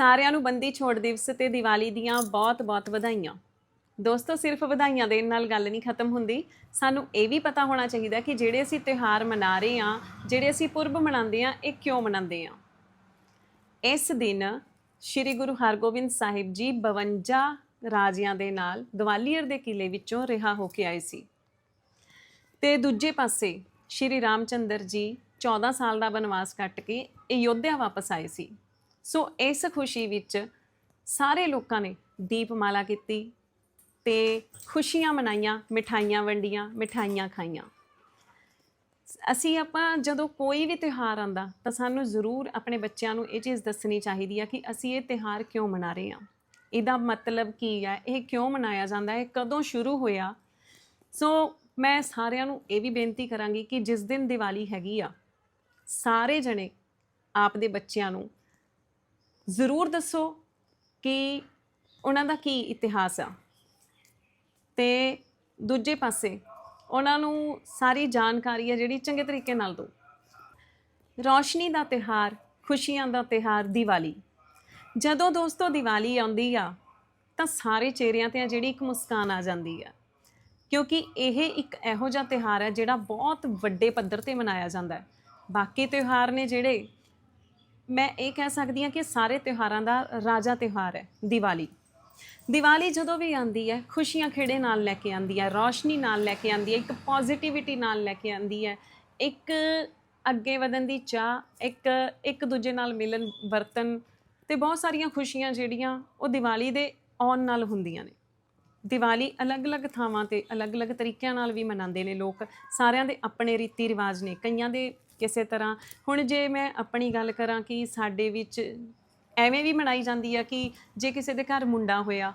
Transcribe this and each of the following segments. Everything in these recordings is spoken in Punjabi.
ਸਾਰਿਆਂ ਨੂੰ ਬੰਦੀ ਛੋੜ ਦਿਵਸ ਤੇ ਦੀਵਾਲੀ ਦੀਆਂ ਬਹੁਤ-ਬਹੁਤ ਵਧਾਈਆਂ। ਦੋਸਤੋ, ਸਿਰਫ ਵਧਾਈਆਂ ਦੇਣ ਨਾਲ ਗੱਲ ਨਹੀਂ ਖਤਮ ਹੁੰਦੀ। ਸਾਨੂੰ ਇਹ ਵੀ ਪਤਾ ਹੋਣਾ ਚਾਹੀਦਾ ਕਿ ਜਿਹੜੇ ਅਸੀਂ ਤਿਉਹਾਰ ਮਨਾ ਰਹੇ ਹਾਂ, ਜਿਹੜੇ ਅਸੀਂ ਪੁਰਬ ਮਨਾਉਂਦੇ ਹਾਂ, ਇਹ ਕਿਉਂ ਮਨਾਉਂਦੇ ਹਾਂ? ਇਸ ਦਿਨ ਸ੍ਰੀ ਗੁਰੂ ਹਰਗੋਬਿੰਦ ਸਾਹਿਬ ਜੀ 52 ਰਾਜਿਆਂ ਦੇ ਨਾਲ ਗਵਾਲੀਅਰ ਦੇ ਕਿਲੇ ਵਿੱਚੋਂ ਰਿਹਾ ਹੋ ਕੇ ਆਏ ਸੀ। ਤੇ ਦੂਜੇ ਪਾਸੇ ਸ਼੍ਰੀ ਰਾਮਚੰਦਰ ਜੀ 14 ਸਾਲ ਦਾ ਬਨਵਾਸ ਕੱਟ ਕੇ ਅਯੋਧਿਆ ਵਾਪਸ ਆਏ ਸੀ। ਸੋ ਇਸ ਖੁਸ਼ੀ ਵਿੱਚ ਸਾਰੇ ਲੋਕਾਂ ਨੇ ਦੀਪਮਾਲਾ ਕੀਤੀ ਤੇ ਖੁਸ਼ੀਆਂ ਮਨਾਈਆਂ, ਮਿਠਾਈਆਂ ਵੰਡੀਆਂ, ਮਿਠਾਈਆਂ ਖਾਈਆਂ। ਅਸੀਂ ਆਪਾਂ ਜਦੋਂ ਕੋਈ ਵੀ ਤਿਉਹਾਰ ਆਂਦਾ ਤਾਂ ਸਾਨੂੰ ਜ਼ਰੂਰ ਆਪਣੇ ਬੱਚਿਆਂ ਨੂੰ ਇਹ ਚੀਜ਼ ਦੱਸਣੀ ਚਾਹੀਦੀ ਆ ਕਿ ਅਸੀਂ ਇਹ ਤਿਉਹਾਰ ਕਿਉਂ ਮਨਾ ਰਹੇ ਹਾਂ। ਇਹਦਾ ਮਤਲਬ ਕੀ ਆ? ਇਹ ਕਿਉਂ ਮਨਾਇਆ ਜਾਂਦਾ? ਹੈ ਕਦੋਂ ਸ਼ੁਰੂ ਹੋਇਆ? ਸੋ ਮੈਂ ਸਾਰਿਆਂ ਨੂੰ ਇਹ ਵੀ ਬੇਨਤੀ ਕਰਾਂਗੀ ਕਿ ਜਿਸ ਦਿਨ ਦੀਵਾਲੀ ਹੈਗੀ ਆ, ਸਾਰੇ ਜਣੇ ਆਪ ਦੇ ਬੱਚਿਆਂ ਨੂੰ ਜ਼ਰੂਰ ਦੱਸੋ ਕਿ ਉਹਨਾਂ ਦਾ ਕੀ ਇਤਿਹਾਸ ਆ। ਤੇ ਦੂਜੇ ਪਾਸੇ ਉਹਨਾਂ ਨੂੰ ਸਾਰੀ ਜਾਣਕਾਰੀ ਹੈ ਜਿਹੜੀ ਚੰਗੇ ਤਰੀਕੇ ਨਾਲ ਦਿਓ ਰੌਸ਼ਨੀ ਦਾ ਤਿਹਾਰ ਖੁਸ਼ੀਆਂ ਦਾ ਤਿਹਾਰ ਦੀਵਾਲੀ। ਜਦੋਂ ਦੋਸਤੋ ਦੀਵਾਲੀ ਆਉਂਦੀ ਆ, ਤਾਂ ਸਾਰੇ ਚਿਹਰਿਆਂ ਤੇ ਆ ਜਿਹੜੀ ਇੱਕ ਮੁਸਕਾਨ ਆ ਜਾਂਦੀ ਆ। ਕਿਉਂਕਿ ਇਹ ਇੱਕ ਇਹੋ ਜਿਹਾ ਤਿਹਾਰ ਹੈ ਜਿਹੜਾ ਬਹੁਤ ਵੱਡੇ ਪੱਧਰ ਤੇ ਮਨਾਇਆ ਜਾਂਦਾ ਹੈ। ਬਾਕੀ ਤਿਉਹਾਰ ਨੇ ਜਿਹੜੇ ਮੈਂ ਇਹ ਕਹਿ ਸਕਦੀ ਹਾਂ ਕਿ ਸਾਰੇ ਤਿਉਹਾਰਾਂ ਦਾ ਰਾਜਾ ਤਿਉਹਾਰ ਹੈ, ਦੀਵਾਲੀ। ਦੀਵਾਲੀ ਜਦੋਂ ਵੀ ਆਉਂਦੀ ਹੈ, ਖੁਸ਼ੀਆਂ ਖੇੜੇ ਨਾਲ ਲੈ ਕੇ ਆਉਂਦੀ ਹੈ, ਰੌਸ਼ਨੀ ਨਾਲ ਲੈ ਕੇ ਆਉਂਦੀ ਹੈ, ਇੱਕ ਪੋਜ਼ਿਟਿਵਿਟੀ ਨਾਲ ਲੈ ਕੇ ਆਉਂਦੀ ਹੈ, ਇੱਕ ਅੱਗੇ ਵਧਣ ਦੀ ਚਾਹ, ਇੱਕ ਇੱਕ ਦੂਜੇ ਨਾਲ ਮਿਲਣ ਵਰਤਨ ਤੇ ਬਹੁਤ ਸਾਰੀਆਂ ਖੁਸ਼ੀਆਂ ਜਿਹੜੀਆਂ ਉਹ ਦੀਵਾਲੀ ਦੇ ਆਉਣ ਨਾਲ ਹੁੰਦੀਆਂ ਨੇ। ਦੀਵਾਲੀ ਅਲੱਗ-ਅਲੱਗ ਥਾਵਾਂ ਤੇ ਅਲੱਗ-ਅਲੱਗ ਤਰੀਕਿਆਂ ਨਾਲ ਵੀ ਮਨਾਉਂਦੇ ਨੇ ਲੋਕ। ਸਾਰਿਆਂ ਦੇ ਆਪਣੇ ਰੀਤੀ ਰਿਵਾਜ ਨੇ, ਕਈਆਂ ਦੇ ਕਿਸੇ ਤਰ੍ਹਾਂ। ਹੁਣ ਜੇ ਮੈਂ ਆਪਣੀ ਗੱਲ ਕਰਾਂ ਕਿ ਸਾਡੇ ਵਿੱਚ ਐਵੇਂ ਵੀ ਮਨਾਈ ਜਾਂਦੀ ਆ ਕਿ ਜੇ ਕਿਸੇ ਦੇ ਘਰ ਮੁੰਡਾ ਹੋਇਆ,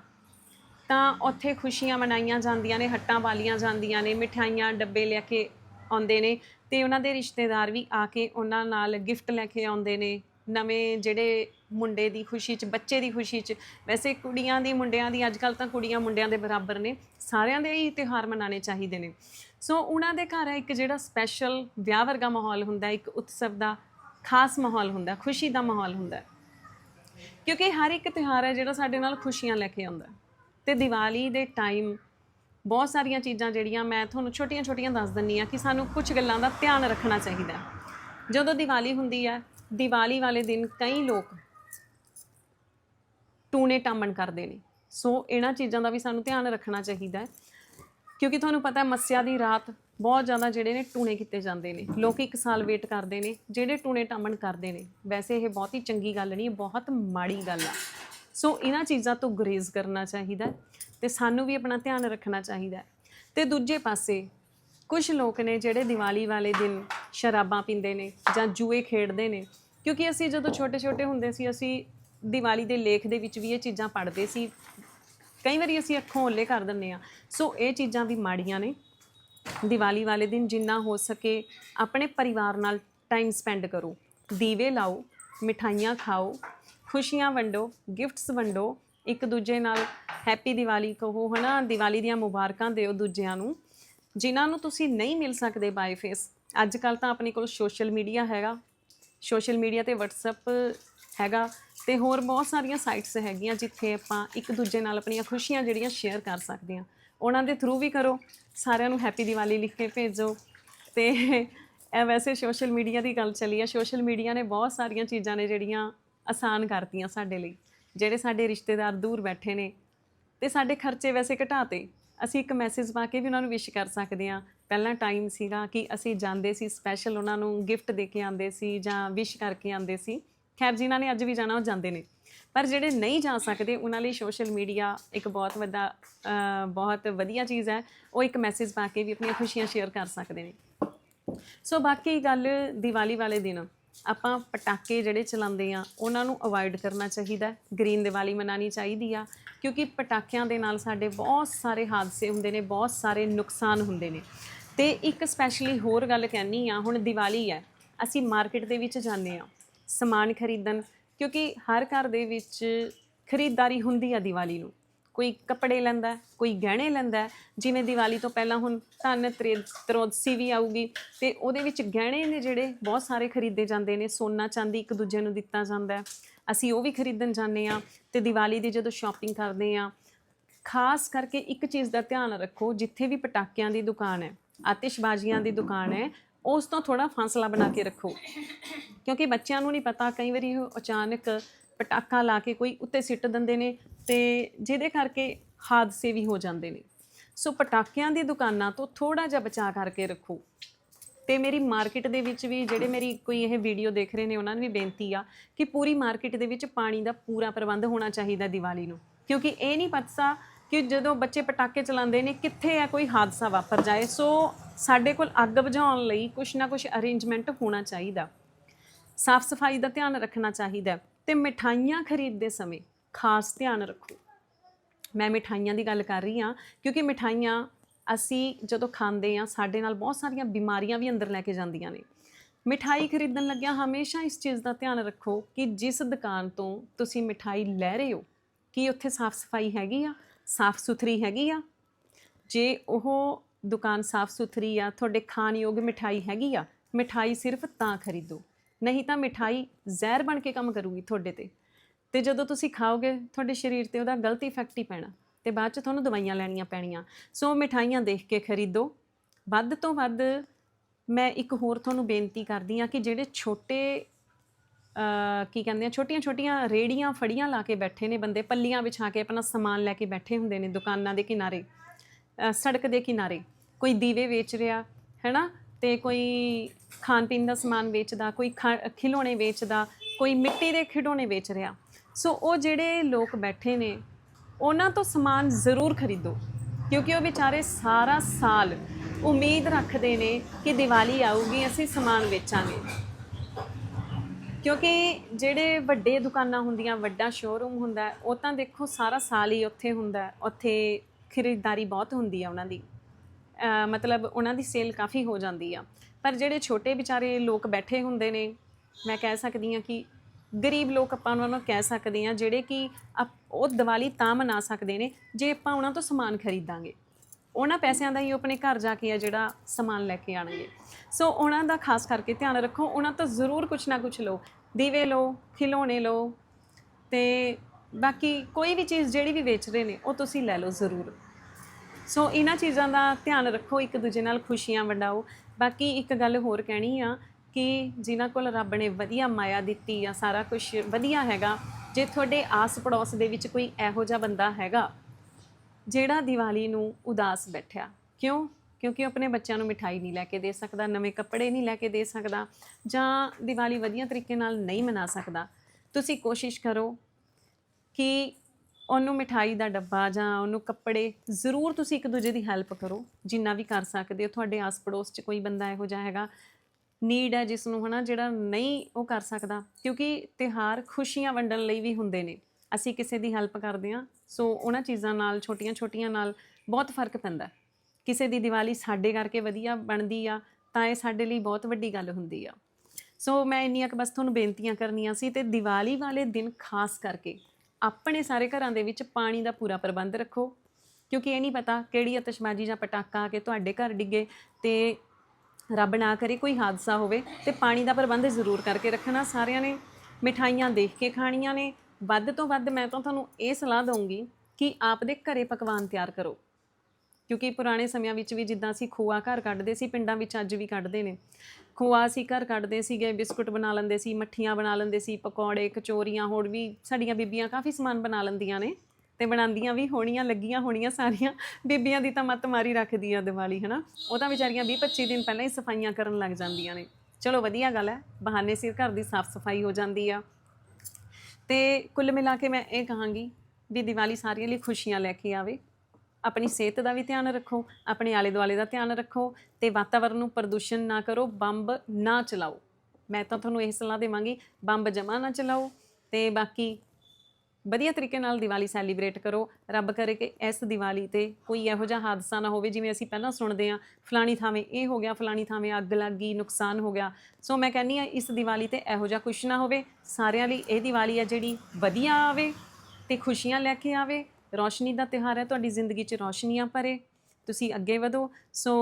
ਤਾਂ ਉੱਥੇ ਖੁਸ਼ੀਆਂ ਮਨਾਈਆਂ ਜਾਂਦੀਆਂ ਨੇ, ਹੱਟਾਂ ਵਾਲੀਆਂ ਜਾਂਦੀਆਂ ਨੇ, ਮਿਠਾਈਆਂ ਡੱਬੇ ਲੈ ਕੇ ਆਉਂਦੇ ਨੇ ਤੇ ਉਹਨਾਂ ਦੇ ਰਿਸ਼ਤੇਦਾਰ ਵੀ ਆ ਕੇ ਉਹਨਾਂ ਨਾਲ ਗਿਫਟ ਲੈ ਕੇ ਆਉਂਦੇ ਨੇ। ਨਵੇਂ ਜਿਹੜੇ ਮੁੰਡੇ ਦੀ ਖੁਸ਼ੀ 'ਚ, ਬੱਚੇ ਦੀ ਖੁਸ਼ੀ 'ਚ, ਵੈਸੇ ਕੁੜੀਆਂ ਦੀ, ਮੁੰਡਿਆਂ ਦੀ, ਅੱਜ ਕੱਲ ਤਾਂ ਕੁੜੀਆਂ ਮੁੰਡਿਆਂ ਦੇ ਬਰਾਬਰ ਨੇ, ਸਾਰਿਆਂ ਦੇ ਹੀ ਤਿਉਹਾਰ ਮਨਾਉਣੇ ਚਾਹੀਦੇ ਨੇ। ਸੋ ਉਹਨਾਂ ਦੇ ਘਰ ਇੱਕ ਜਿਹੜਾ ਸਪੈਸ਼ਲ ਵਿਆਹ ਵਰਗਾ ਮਾਹੌਲ ਹੁੰਦਾ, ਇੱਕ ਉਤਸਵ ਦਾ ਖਾਸ ਮਾਹੌਲ ਹੁੰਦਾ, ਖੁਸ਼ੀ ਦਾ ਮਾਹੌਲ ਹੁੰਦਾ। ਕਿਉਂਕਿ ਹਰ ਇੱਕ ਤਿਉਹਾਰ ਹੈ ਜਿਹੜਾ ਸਾਡੇ ਨਾਲ ਖੁਸ਼ੀਆਂ ਲੈ ਕੇ ਆਉਂਦਾ। ਤੇ ਦੀਵਾਲੀ ਦੇ ਟਾਈਮ ਬਹੁਤ ਸਾਰੀਆਂ ਚੀਜ਼ਾਂ ਜਿਹੜੀਆਂ ਮੈਂ ਤੁਹਾਨੂੰ ਛੋਟੀਆਂ-ਛੋਟੀਆਂ ਦੱਸ ਦਿੰਨੀ ਆ ਕਿ ਸਾਨੂੰ ਕੁਝ ਗੱਲਾਂ ਦਾ ਧਿਆਨ ਰੱਖਣਾ ਚਾਹੀਦਾ ਜਦੋਂ ਦੀਵਾਲੀ ਹੁੰਦੀ ਹੈ ਦੀਵਾਲੀ ਵਾਲੇ ਦਿਨ ਕਈ ਲੋਕ ਟੂਨੇ ਟਾਮਣ ਕਰਦੇ ਨੇ। ਸੋ ਇਹਨਾਂ ਚੀਜ਼ਾਂ ਦਾ ਵੀ ਸਾਨੂੰ ਧਿਆਨ ਰੱਖਣਾ ਚਾਹੀਦਾ ਹੈ। ਕਿਉਂਕਿ ਤੁਹਾਨੂੰ ਪਤਾ ਹੈ, ਮੱਸਿਆ ਦੀ ਰਾਤ ਬਹੁਤ ਜ਼ਿਆਦਾ ਜਿਹੜੇ ਨੇ ਟੂਣੇ ਕੀਤੇ ਜਾਂਦੇ ਨੇ। ਲੋਕ ਇੱਕ ਸਾਲ ਵੇਟ ਕਰਦੇ ਨੇ, ਜਿਹੜੇ ਟੂਣੇ ਟਾਮਣ ਕਰਦੇ ਨੇ। ਵੈਸੇ ਇਹ ਬਹੁਤ ਹੀ ਚੰਗੀ ਗੱਲ ਨਹੀਂ, ਇਹ ਬਹੁਤ ਮਾੜੀ ਗੱਲ ਆ। ਸੋ ਇਹਨਾਂ ਚੀਜ਼ਾਂ ਤੋਂ ਗੁਰੇਜ਼ ਕਰਨਾ ਚਾਹੀਦਾ ਹੈ ਤੇ ਸਾਨੂੰ ਵੀ ਆਪਣਾ ਧਿਆਨ ਰੱਖਣਾ ਚਾਹੀਦਾ ਹੈ। ਤੇ ਦੂਜੇ ਪਾਸੇ ਕੁਝ ਲੋਕ ਨੇ ਜਿਹੜੇ ਦੀਵਾਲੀ ਵਾਲੇ ਦਿਨ ਸ਼ਰਾਬਾਂ ਪੀਂਦੇ ਨੇ ਜਾਂ ਜੂਏ ਖੇਡਦੇ ਨੇ, ਕਿਉਂਕਿ ਅਸੀਂ ਜਦੋਂ ਛੋਟੇ-ਛੋਟੇ ਹੁੰਦੇ ਸੀ, ਅਸੀਂ ਦੀਵਾਲੀ ਦੇ ਲੇਖ ਦੇ ਵਿੱਚ ਵੀ ਇਹ ਚੀਜ਼ਾਂ ਪੜ੍ਹਦੇ ਸੀ। ਕਈ ਵਾਰੀ ਅਸੀਂ ਅੱਖੋਂ ਓਲੇ ਕਰ ਦਿੰਨੇ ਆ ਸੋ ਇਹ ਚੀਜ਼ਾਂ ਵੀ ਮਾੜੀਆਂ ਨੇ। ਦੀਵਾਲੀ ਵਾਲੇ ਦਿਨ ਜਿੰਨਾ ਹੋ ਸਕੇ ਆਪਣੇ ਪਰਿਵਾਰ ਨਾਲ ਟਾਈਮ ਸਪੈਂਡ ਕਰੋ। ਦੀਵੇ ਲਾਓ, ਮਿਠਾਈਆਂ ਖਾਓ, ਖੁਸ਼ੀਆਂ ਵੰਡੋ ਗਿਫਟਸ ਵੰਡੋ। ਇੱਕ ਦੂਜੇ ਨਾਲ ਹੈਪੀ ਦੀਵਾਲੀ ਕਹੋ, ਹਨਾ? ਦੀਵਾਲੀ ਦੀਆਂ ਮੁਬਾਰਕਾਂ ਦਿਓ ਦੂਜਿਆਂ ਨੂੰ। ਜਿਨ੍ਹਾਂ ਨੂੰ ਤੁਸੀਂ ਨਹੀਂ ਮਿਲ ਸਕਦੇ ਬਾਈ ਫੇਸ ਅੱਜ ਕੱਲ ਤਾਂ ਆਪਣੇ ਕੋਲ ਸੋਸ਼ਲ ਮੀਡੀਆ ਹੈਗਾ। ਸੋਸ਼ਲ ਮੀਡੀਆ ਤੇ WhatsApp ਹੈਗਾ ਤੇ ਹੋਰ ਬਹੁਤ ਸਾਰੀਆਂ ਸਾਈਟਸ ਹੈਗੀਆਂ ਜਿੱਥੇ ਆਪਾਂ ਇੱਕ ਦੂਜੇ ਨਾਲ ਆਪਣੀਆਂ ਖੁਸ਼ੀਆਂ ਜਿਹੜੀਆਂ ਸ਼ੇਅਰ ਕਰ ਸਕਦੇ ਹਾਂ। ਉਹਨਾਂ ਦੇ ਥਰੂ ਵੀ ਕਰੋ, ਸਾਰਿਆਂ ਨੂੰ ਹੈਪੀ ਦੀਵਾਲੀ ਲਿਖ ਕੇ ਭੇਜੋ ਤੇ ਇਹ ਵੈਸੇ ਸੋਸ਼ਲ ਮੀਡੀਆ ਦੀ ਗੱਲ ਚੱਲੀ ਆ ਸੋਸ਼ਲ ਮੀਡੀਆ ਨੇ ਬਹੁਤ ਸਾਰੀਆਂ ਚੀਜ਼ਾਂ ਨੇ ਜਿਹੜੀਆਂ ਆਸਾਨ ਕਰਤੀਆਂ ਸਾਡੇ ਲਈ, ਜਿਹੜੇ ਸਾਡੇ ਰਿਸ਼ਤੇਦਾਰ ਦੂਰ ਬੈਠੇ ਨੇ ਤੇ ਸਾਡੇ ਖਰਚੇ ਵੈਸੇ ਘਟਾਤੇ। ਅਸੀਂ ਇੱਕ ਮੈਸੇਜ ਪਾ ਕੇ ਵੀ ਉਹਨਾਂ ਨੂੰ ਵਿਸ਼ ਕਰ ਸਕਦੇ ਹਾਂ। ਪਹਿਲਾਂ ਟਾਈਮ ਸੀਗਾ ਕਿ ਅਸੀਂ ਜਾਂਦੇ ਸੀ ਸਪੈਸ਼ਲ ਉਹਨਾਂ ਨੂੰ ਗਿਫਟ ਦੇ ਕੇ ਆਉਂਦੇ ਸੀ ਜਾਂ ਵਿਸ਼ ਕਰਕੇ ਆਉਂਦੇ ਸੀ। ਖੈਰ, ਜਿਨ੍ਹਾਂ ਨੇ ਅੱਜ ਵੀ ਜਾਣਾ ਉਹ ਜਾਂਦੇ ਨੇ। ਪਰ ਜਿਹੜੇ ਨਹੀਂ ਜਾ ਸਕਦੇ, ਉਹਨਾਂ ਲਈ ਸੋਸ਼ਲ ਮੀਡੀਆ ਇੱਕ ਬਹੁਤ ਵੱਡਾ ਬਹੁਤ ਵਧੀਆ ਚੀਜ਼ ਹੈ। ਉਹ ਇੱਕ ਮੈਸੇਜ ਪਾ ਕੇ ਵੀ ਆਪਣੀਆਂ ਖੁਸ਼ੀਆਂ ਸ਼ੇਅਰ ਕਰ ਸਕਦੇ ਨੇ। ਸੋ ਬਾਕੀ ਗੱਲ ਦੀਵਾਲੀ ਵਾਲੇ ਦਿਨ। ਆਪਾਂ ਪਟਾਕੇ ਜਿਹੜੇ ਚਲਾਉਂਦੇ ਆ ਉਹਨਾਂ ਨੂੰ ਅਵੋਇਡ ਕਰਨਾ ਚਾਹੀਦਾ ਗ੍ਰੀਨ ਦੀਵਾਲੀ ਮਨਾਣੀ ਚਾਹੀਦੀ ਆ, ਕਿਉਂਕਿ ਪਟਾਕਿਆਂ ਦੇ ਨਾਲ ਸਾਡੇ ਬਹੁਤ ਸਾਰੇ ਹਾਦਸੇ ਹੁੰਦੇ ਨੇ, ਬਹੁਤ ਸਾਰੇ ਨੁਕਸਾਨ ਹੁੰਦੇ ਨੇ। ਤੇ ਇੱਕ ਸਪੈਸ਼ਲੀ ਹੋਰ ਗੱਲ ਕਹਿਣੀ ਆ, ਹੁਣ ਦੀਵਾਲੀ ਹੈ, ਅਸੀਂ ਮਾਰਕੀਟ ਦੇ ਵਿੱਚ ਜਾਂਦੇ ਆ ਸਮਾਨ ਖਰੀਦਣ, ਕਿਉਂਕਿ ਹਰ ਘਰ ਦੇ ਵਿੱਚ ਖਰੀਦਦਾਰੀ ਹੁੰਦੀ ਆ ਦੀਵਾਲੀ ਨੂੰ। ਕੋਈ ਕੱਪੜੇ ਲੈਂਦਾ, ਕੋਈ ਗਹਿਣੇ ਲੈਂਦਾ, ਜਿਵੇਂ ਦੀਵਾਲੀ ਤੋਂ ਪਹਿਲਾਂ ਹੁਣ ਧਨ ਤ੍ਰੇ- ਤਰੋਦਸੀ ਵੀ ਆਊਗੀ, ਤੇ ਉਹਦੇ ਵਿੱਚ ਗਹਿਣੇ ਨੇ ਜਿਹੜੇ ਬਹੁਤ ਸਾਰੇ ਖਰੀਦੇ ਜਾਂਦੇ ਨੇ, ਸੋਨਾ, ਚਾਂਦੀ ਇੱਕ ਦੂਜੇ ਨੂੰ ਦਿੱਤਾ ਜਾਂਦਾ ਅਸੀਂ ਉਹ ਵੀ ਖਰੀਦਣ ਜਾਂਦੇ ਆ ਤੇ ਦੀਵਾਲੀ ਦੀ ਜਦੋਂ ਸ਼ਾਪਿੰਗ ਕਰਦੇ ਆ ਖਾਸ ਕਰਕੇ ਇੱਕ ਚੀਜ਼ ਦਾ ਧਿਆਨ ਰੱਖੋ, ਜਿੱਥੇ ਵੀ ਪਟਾਕਿਆਂ ਦੀ ਦੁਕਾਨ ਹੈ, ਆਤਿਸ਼ਬਾਜ਼ੀਆਂ ਦੀ ਦੁਕਾਨ ਹੈ, ਉਸ ਤੋਂ ਥੋੜਾ ਫਾਸਲਾ ਬਣਾ ਕੇ ਰੱਖੋ। ਕਿਉਂਕਿ ਬੱਚਿਆਂ ਨੂੰ ਨਹੀਂ ਪਤਾ, ਕਈ ਵਾਰੀ ਉਹ ਅਚਾਨਕ ਪਟਾਕਾ ਲਾ ਕੇ ਕੋਈ ਉੱਤੇ ਸਿੱਟ ਦਿੰਦੇ ਨੇ ਤੇ ਜਿਹਦੇ ਕਰਕੇ ਹਾਦਸੇ ਵੀ ਹੋ ਜਾਂਦੇ ਨੇ। ਸੋ ਪਟਾਕਿਆਂ ਦੀ ਦੁਕਾਨਾਂ ਤੋਂ ਥੋੜਾ ਜਿਹਾ ਬਚਾ ਕਰਕੇ ਰੱਖੋ। ਤੇ ਮੇਰੀ ਮਾਰਕੀਟ ਦੇ ਵਿੱਚ ਵੀ ਜਿਹੜੇ ਮੇਰੀ ਕੋਈ ਇਹ ਵੀਡੀਓ ਦੇਖ ਰਹੇ ਨੇ, ਉਹਨਾਂ ਨੂੰ ਵੀ ਬੇਨਤੀ ਆ ਕਿ ਪੂਰੀ ਮਾਰਕੀਟ ਦੇ ਵਿੱਚ ਪਾਣੀ ਦਾ ਪੂਰਾ ਪ੍ਰਬੰਧ ਹੋਣਾ ਚਾਹੀਦਾ ਦੀਵਾਲੀ ਨੂੰ। ਕਿਉਂਕਿ ਇਹ ਨਹੀਂ ਪਤਾ ਕਿ ਜਦੋਂ ਬੱਚੇ ਪਟਾਕੇ ਚਲਾਉਂਦੇ ਨੇ, ਕਿੱਥੇ ਆ ਕੋਈ ਹਾਦਸਾ ਵਾਪਰ ਜਾਏ। ਸੋ ਸਾਡੇ ਕੋਲ ਅੱਗ ਬੁਝਾਉਣ ਲਈ ਕੁਛ ਨਾ ਕੁਛ ਅਰੇਂਜਮੈਂਟ ਹੋਣਾ ਚਾਹੀਦਾ। ਸਾਫ਼ ਸਫ਼ਾਈ ਦਾ ਧਿਆਨ ਰੱਖਣਾ ਚਾਹੀਦਾ। ਹੈ ਤੇ ਮਿਠਾਈਆਂ ਖਰੀਦਦੇ ਸਮੇਂ ਖਾਸ ਧਿਆਨ ਰੱਖੋ। ਮੈਂ ਮਿਠਾਈਆਂ ਦੀ ਗੱਲ ਕਰ ਰਹੀ ਹਾਂ, ਕਿਉਂਕਿ ਮਿਠਾਈਆਂ ਅਸੀਂ ਜਦੋਂ ਖਾਂਦੇ ਹਾਂ, ਸਾਡੇ ਨਾਲ ਬਹੁਤ ਸਾਰੀਆਂ ਬਿਮਾਰੀਆਂ ਵੀ ਅੰਦਰ ਲੈ ਕੇ ਜਾਂਦੀਆਂ ਨੇ। ਮਿਠਾਈ ਖਰੀਦਣ ਲੱਗਿਆ ਹਮੇਸ਼ਾ ਇਸ ਚੀਜ਼ ਦਾ ਧਿਆਨ ਰੱਖੋ ਕਿ ਜਿਸ ਦੁਕਾਨ ਤੋਂ ਤੁਸੀਂ ਮਿਠਾਈ ਲੈ ਰਹੇ ਹੋ, ਕੀ ਉੱਥੇ ਸਾਫ਼ ਸਫ਼ਾਈ ਹੈਗੀ ਆ ਸਾਫ਼ ਸੁਥਰੀ ਹੈਗੀ ਆ? ਜੇ ਉਹ ਦੁਕਾਨ ਸਾਫ਼ ਸੁਥਰੀ ਆ, ਤੁਹਾਡੇ ਖਾਣਯੋਗ ਮਿਠਾਈ ਹੈਗੀ ਆ, ਮਿਠਾਈ ਸਿਰਫ ਤਾਂ ਖਰੀਦੋ, ਨਹੀਂ ਤਾਂ ਮਿਠਾਈ ਜ਼ਹਿਰ ਬਣ ਕੇ ਕੰਮ ਕਰੂਗੀ ਤੁਹਾਡੇ ਤੇ। ਤੇ ਜਦੋਂ ਤੁਸੀਂ ਖਾਓਗੇ, ਤੁਹਾਡੇ ਸਰੀਰ ਤੇ ਉਹਦਾ ਗਲਤ ਇਫੈਕਟ ਹੀ ਪੈਣਾ। ਤੇ ਬਾਅਦ ਚ ਤੁਹਾਨੂੰ ਦਵਾਈਆਂ ਲੈਣੀਆਂ ਪੈਣੀਆਂ। ਸੋ ਮਿਠਾਈਆਂ ਦੇਖ ਕੇ ਖਰੀਦੋ। ਵੱਧ ਤੋਂ ਵੱਧ ਮੈਂ ਇੱਕ ਹੋਰ ਤੁਹਾਨੂੰ ਬੇਨਤੀ ਕਰਦੀ ਆ ਕਿ ਜਿਹੜੇ ਛੋਟੇ ਕੀ ਕਹਿੰਦੇ ਆ, ਛੋਟੀਆਂ ਛੋਟੀਆਂ ਰੇੜੀਆਂ ਫੜੀਆਂ ਲਾ ਕੇ ਬੈਠੇ ਨੇ ਬੰਦੇ, ਪੱਲੀਆਂ ਵਿਛਾ ਕੇ ਆਪਣਾ ਸਮਾਨ ਲੈ ਕੇ ਬੈਠੇ ਹੁੰਦੇ ਨੇ ਦੁਕਾਨਾਂ ਦੇ ਕਿਨਾਰੇ ਸੜਕ ਦੇ ਕਿਨਾਰੇ। ਕੋਈ ਦੀਵੇ ਵੇਚ ਰਿਹਾ, ਹੈਨਾ? ਤੇ ਕੋਈ ਖਾਣ ਪੀਣ ਦਾ ਸਮਾਨ ਵੇਚਦਾ, ਕੋਈ ਖਾ- ਖਿਡੌਣੇ ਵੇਚਦਾ, ਕੋਈ ਮਿੱਟੀ ਦੇ ਖਿਡੌਣੇ ਵੇਚ ਰਿਹਾ। ਸੋ ਉਹ ਜਿਹੜੇ ਲੋਕ ਬੈਠੇ ਨੇ, ਉਹਨਾਂ ਤੋਂ ਸਮਾਨ ਜ਼ਰੂਰ ਖਰੀਦੋ, ਕਿਉਂਕਿ ਉਹ ਵਿਚਾਰੇ ਸਾਰਾ ਸਾਲ ਉਮੀਦ ਰੱਖਦੇ ਨੇ ਕਿ ਦੀਵਾਲੀ ਆਊਗੀ, ਅਸੀਂ ਸਮਾਨ ਵੇਚਾਂਗੇ। ਕਿਉਂਕਿ ਜਿਹੜੇ ਵੱਡੇ ਦੁਕਾਨਾਂ ਹੁੰਦੀਆਂ, ਵੱਡਾ ਸ਼ੋਰੂਮ ਹੁੰਦਾ, ਉਹ ਤਾਂ ਦੇਖੋ ਸਾਰਾ ਸਾਲ ਹੀ ਉੱਥੇ ਹੁੰਦਾ, ਉੱਥੇ ਖਰੀਦਦਾਰੀ ਬਹੁਤ ਹੁੰਦੀ ਆ ਉਹਨਾਂ ਦੀ। ਮਤਲਬ ਉਹਨਾਂ ਦੀ ਸੇਲ ਕਾਫੀ ਹੋ ਜਾਂਦੀ ਆ। ਪਰ ਜਿਹੜੇ ਛੋਟੇ ਵਿਚਾਰੇ ਲੋਕ ਬੈਠੇ ਹੁੰਦੇ ਨੇ, ਮੈਂ ਕਹਿ ਸਕਦੀ ਆ ਕਿ ਗਰੀਬ ਲੋਕ ਆਪਾਂ ਉਹਨਾਂ ਨੂੰ ਕਹਿ ਸਕਦੇ ਆ ਜਿਹੜੇ ਕਿ ਅਪ- ਉਹ ਦੀਵਾਲੀ ਤਾਂ ਮਨਾ ਸਕਦੇ ਨੇ, ਜੇ ਆਪਾਂ ਉਹਨਾਂ ਤੋਂ ਸਮਾਨ ਖਰੀਦਾਂਗੇ। ਉਹਨਾਂ ਪੈਸਿਆਂ ਦਾ ਹੀ ਉਹ ਆਪਣੇ ਘਰ ਜਾ ਕੇ ਆ ਜਿਹੜਾ ਸਮਾਨ ਲੈ ਕੇ ਆਣਗੇ। ਸੋ ਉਹਨਾਂ ਦਾ ਖਾਸ ਕਰਕੇ ਧਿਆਨ ਰੱਖੋ, ਉਹਨਾਂ ਤੋਂ ਜ਼ਰੂਰ ਕੁਝ ਨਾ ਕੁਝ ਲਓ। ਦੀਵੇ ਲਓ, ਖਿਲੌਣੇ ਲਓ, ਤੇ ਬਾਕੀ ਕੋਈ ਵੀ ਚੀਜ਼ ਜਿਹੜੀ ਵੀ ਵੇਚ ਰਹੇ ਨੇ, ਉਹ ਤੁਸੀਂ ਲੈ ਲਓ ਜ਼ਰੂਰ। ਸੋ ਇਹਨਾਂ ਚੀਜ਼ਾਂ ਦਾ ਧਿਆਨ ਰੱਖੋ, ਇੱਕ ਦੂਜੇ ਨਾਲ ਖੁਸ਼ੀਆਂ ਵੰਡਾਓ। ਬਾਕੀ ਇੱਕ ਗੱਲ ਹੋਰ ਕਹਿਣੀ ਆ ਕਿ ਜਿਨ੍ਹਾਂ ਕੋਲ ਰੱਬ ਨੇ ਵਧੀਆ ਮਾਇਆ ਦਿੱਤੀ ਆ ਸਾਰਾ ਕੁਝ ਵਧੀਆ ਹੈਗਾ, ਜੇ ਤੁਹਾਡੇ ਆਸ ਪੜੋਸ ਦੇ ਵਿੱਚ ਕੋਈ ਇਹੋ ਜਿਹਾ ਬੰਦਾ ਹੈਗਾ, ਜਿਹੜਾ ਦੀਵਾਲੀ ਨੂੰ ਉਦਾਸ ਬੈਠਿਆ? ਕਿਉਂ? ਕਿਉਂਕਿ ਉਹ ਆਪਣੇ ਬੱਚਿਆਂ ਨੂੰ ਮਿਠਾਈ ਨਹੀਂ ਲੈ ਕੇ ਦੇ ਸਕਦਾ, ਨਵੇਂ ਕੱਪੜੇ ਨਹੀਂ ਲੈ ਕੇ ਦੇ ਸਕਦਾ, ਜਾਂ ਦੀਵਾਲੀ ਵਧੀਆ ਤਰੀਕੇ ਨਾਲ ਨਹੀਂ ਮਨਾ ਸਕਦਾ। ਤੁਸੀਂ ਕੋਸ਼ਿਸ਼ ਕਰੋ ਕਿ ਉਹਨੂੰ ਮਿਠਾਈ ਦਾ ਡੱਬਾ ਜਾਂ ਉਹਨੂੰ ਕੱਪੜੇ ਜ਼ਰੂਰ ਤੁਸੀਂ ਇੱਕ ਦੂਜੇ ਦੀ ਹੈਲਪ ਕਰੋ, ਜਿੰਨਾ ਵੀ ਕਰ ਸਕਦੇ ਹੋ। ਤੁਹਾਡੇ ਆਸ-ਪੜੋਸ 'ਚ ਕੋਈ ਬੰਦਾ ਇਹੋ ਜਿਹਾ ਹੈਗਾ ਨੀਡ ਹੈ ਜਿਸ ਨੂੰ ਹਨਾ ਜਿਹੜਾ ਨਹੀਂ ਉਹ ਕਰ ਸਕਦਾ, ਕਿਉਂਕਿ ਤਿਹਾਰ ਖੁਸ਼ੀਆਂ ਵੰਡਣ ਲਈ ਵੀ ਹੁੰਦੇ ਨੇ। ਅਸੀਂ ਕਿਸੇ ਦੀ ਹੈਲਪ ਕਰਦੇ ਹਾਂ ਸੋ ਉਹਨਾਂ ਚੀਜ਼ਾਂ ਨਾਲ, ਛੋਟੀਆਂ-ਛੋਟੀਆਂ ਨਾਲ ਬਹੁਤ ਫ਼ਰਕ ਪੈਂਦਾ। ਕਿਸੇ ਦੀ ਦੀਵਾਲੀ ਸਾਡੇ ਕਰਕੇ ਵਧੀਆ ਬਣਦੀ ਆ, ਤਾਂ ਇਹ ਸਾਡੇ ਲਈ ਬਹੁਤ ਵੱਡੀ ਗੱਲ ਹੁੰਦੀ ਆ। ਸੋ ਮੈਂ ਇੰਨੀਆਂ ਕੁ ਬਸ ਤੁਹਾਨੂੰ ਬੇਨਤੀਆਂ ਕਰਨੀਆਂ ਸੀ ਤੇ ਦੀਵਾਲੀ ਵਾਲੇ ਦਿਨ ਖਾਸ ਕਰਕੇ ਆਪਣੇ ਸਾਰੇ ਘਰਾਂ ਦੇ ਵਿੱਚ ਪਾਣੀ ਦਾ ਪੂਰਾ ਪ੍ਰਬੰਧ ਰੱਖੋ, ਕਿਉਂਕਿ ਇਹ ਨਹੀਂ ਪਤਾ ਕਿਹੜੀ ਆਤਿਸ਼ਬਾਜ਼ੀ ਜਾਂ ਪਟਾਕਾ ਆ ਕੇ ਤੁਹਾਡੇ ਘਰ ਡਿੱਗੇ ਤੇ ਰੱਬ ਨਾ ਕਰੇ ਕੋਈ ਹਾਦਸਾ ਹੋਵੇ ਤੇ ਪਾਣੀ ਦਾ ਪ੍ਰਬੰਧ ਜ਼ਰੂਰ ਕਰਕੇ ਰੱਖਣਾ। ਸਾਰਿਆਂ ਨੇ ਮਿਠਾਈਆਂ ਦੇਖ ਕੇ ਖਾਣੀਆਂ ਨੇ। ਵੱਧ ਤੋਂ ਵੱਧ ਮੈਂ ਤਾਂ ਤੁਹਾਨੂੰ ਇਹ ਸਲਾਹ ਦਊਂਗੀ ਕਿ ਆਪਦੇ ਘਰੇ ਪਕਵਾਨ ਤਿਆਰ ਕਰੋ। ਕਿਉਂਕਿ ਪੁਰਾਣੇ ਸਮਿਆਂ ਵਿੱਚ ਵੀ ਜਿੱਦਾਂ ਅਸੀਂ ਖੋਆ ਘਰ ਕੱਢਦੇ ਸੀ, ਪਿੰਡਾਂ ਵਿੱਚ ਅੱਜ ਵੀ ਕੱਢਦੇ ਨੇ। ਖੋਆ ਅਸੀਂ ਘਰ ਕੱਢਦੇ ਸੀਗੇ, ਬਿਸਕੁਟ ਬਣਾ ਲੈਂਦੇ ਸੀ, ਮੱਠੀਆਂ ਬਣਾ ਲੈਂਦੇ ਸੀ, ਪਕੌੜੇ, ਕਚੋਰੀਆਂ, ਹੋਰ ਵੀ ਸਾਡੀਆਂ ਬੀਬੀਆਂ ਕਾਫੀ ਸਮਾਨ ਬਣਾ ਲੈਂਦੀਆਂ ਨੇ। ਤੇ ਬਣਾਉਂਦੀਆਂ ਵੀ ਹੋਣੀਆਂ, ਲੱਗੀਆਂ ਹੋਣੀਆਂ ਸਾਰੀਆਂ। ਬੀਬੀਆਂ ਦੀ ਤਾਂ ਮੱਤ ਮਾਰੀ ਰੱਖਦੀ ਆ ਦੀਵਾਲੀ, ਹਨਾ? ਉਹ ਤਾਂ ਵਿਚਾਰੀਆਂ 20 25 ਦਿਨ ਪਹਿਲਾਂ ਹੀ ਸਫਾਈਆਂ ਕਰਨ ਲੱਗ ਜਾਂਦੀਆਂ ਨੇ। ਚਲੋ, ਵਧੀਆ ਗੱਲ ਹੈ। ਬਹਾਨੇ ਸਿਰ ਘਰ ਦੀ ਸਾਫ਼ ਸਫ਼ਾਈ ਹੋ ਜਾਂਦੀ ਆ। ਤੇ ਕੁੱਲ ਮਿਲਾ ਕੇ ਮੈਂ ਇਹ ਕਹਾਂਗੀ ਵੀ ਦੀਵਾਲੀ ਸਾਰਿਆਂ ਲਈ ਖੁਸ਼ੀਆਂ ਲੈ ਕੇ ਆਵੇ। ਆਪਣੀ ਸਿਹਤ ਦਾ ਵੀ ਧਿਆਨ ਰੱਖੋ, ਆਪਣੇ ਆਲੇ ਦੁਆਲੇ ਦਾ ਧਿਆਨ ਰੱਖੋ ਤੇ ਵਾਤਾਵਰਣ ਨੂੰ ਪ੍ਰਦੂਸ਼ਣ ਨਾ ਕਰੋ, ਬੰਬ ਨਾ ਚਲਾਓ। ਮੈਂ ਤਾਂ ਤੁਹਾਨੂੰ ਇਹ ਸਲਾਹ ਦੇਵਾਂਗੀ, ਬੰਬ ਜਮਾ ਨਾ ਚਲਾਓ ਤੇ ਬਾਕੀ ਵਧੀਆ ਤਰੀਕੇ ਨਾਲ ਦੀਵਾਲੀ ਸੈਲੀਬ੍ਰੇਟ ਕਰੋ। ਰੱਬ ਕਰੇ ਕਿ ਇਸ ਦੀਵਾਲੀ ਤੇ ਕੋਈ ਇਹੋ ਜਿਹਾ ਹਾਦਸਾ ਨਾ ਹੋਵੇ, ਜਿਵੇਂ ਅਸੀਂ ਪਹਿਲਾਂ ਸੁਣਦੇ ਹਾਂ, ਫਲਾਣੀ ਥਾਵੇਂ ਇਹ ਹੋ ਗਿਆ, ਫਲਾਣੀ ਥਾਵੇਂ ਅੱਗ ਲੱਗ ਗਈ, ਨੁਕਸਾਨ ਹੋ ਗਿਆ। ਸੋ ਮੈਂ ਕਹਿੰਨੀ ਆ ਇਸ ਦੀਵਾਲੀ ਤੇ ਇਹੋ ਜਿਹਾ ਕੁਝ ਨਾ ਹੋਵੇ। ਸਾਰਿਆਂ ਲਈ ਇਹ ਦੀਵਾਲੀ ਆ ਜਿਹੜੀ ਵਧੀਆ ਆਵੇ ਤੇ ਖੁਸ਼ੀਆਂ ਲੈ ਕੇ ਆਵੇ। ਰੋਸ਼ਨੀ ਦਾ ਤਿਉਹਾਰ ਹੈ, ਤੁਹਾਡੀ ਜ਼ਿੰਦਗੀ 'ਚ ਰੋਸ਼ਨੀਆਂ ਭਰੇ। ਤੁਸੀਂ ਅੱਗੇ ਵਧੋ ਸੋ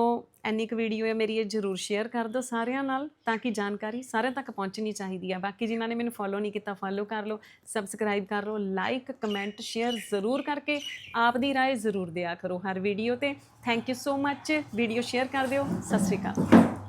ਐਨੀ ਕੁ ਵੀਡੀਓ ਹੈ ਮੇਰੀ ਇਹ ਜਰੂਰ ਸ਼ੇਅਰ ਕਰ ਦਿਓ ਸਾਰਿਆਂ ਨਾਲ ਤਾਂ ਕਿ ਜਾਣਕਾਰੀ ਸਾਰਿਆਂ ਤੱਕ ਪਹੁੰਚਣੀ ਚਾਹੀਦੀ ਹੈ ਬਾਕੀ ਜਿਨ੍ਹਾਂ ਨੇ ਮੈਨੂੰ ਫੋਲੋ ਨਹੀਂ ਕੀਤਾ ਫੋਲੋ ਕਰ ਲਓ ਸਬਸਕ੍ਰਾਈਬ ਕਰ ਲਓ ਲਾਈਕ ਕਮੈਂਟ ਸ਼ੇਅਰ ਜ਼ਰੂਰ ਕਰਕੇ ਆਪ ਦੀ رائے ਜ਼ਰੂਰ ਦਿਆ ਕਰੋ ਹਰ ਵੀਡੀਓ ਤੇ thank you so much video share ਕਰ ਦਿਓ ਸਤਿ ਸ਼੍ਰੀ ਅਕਾਲ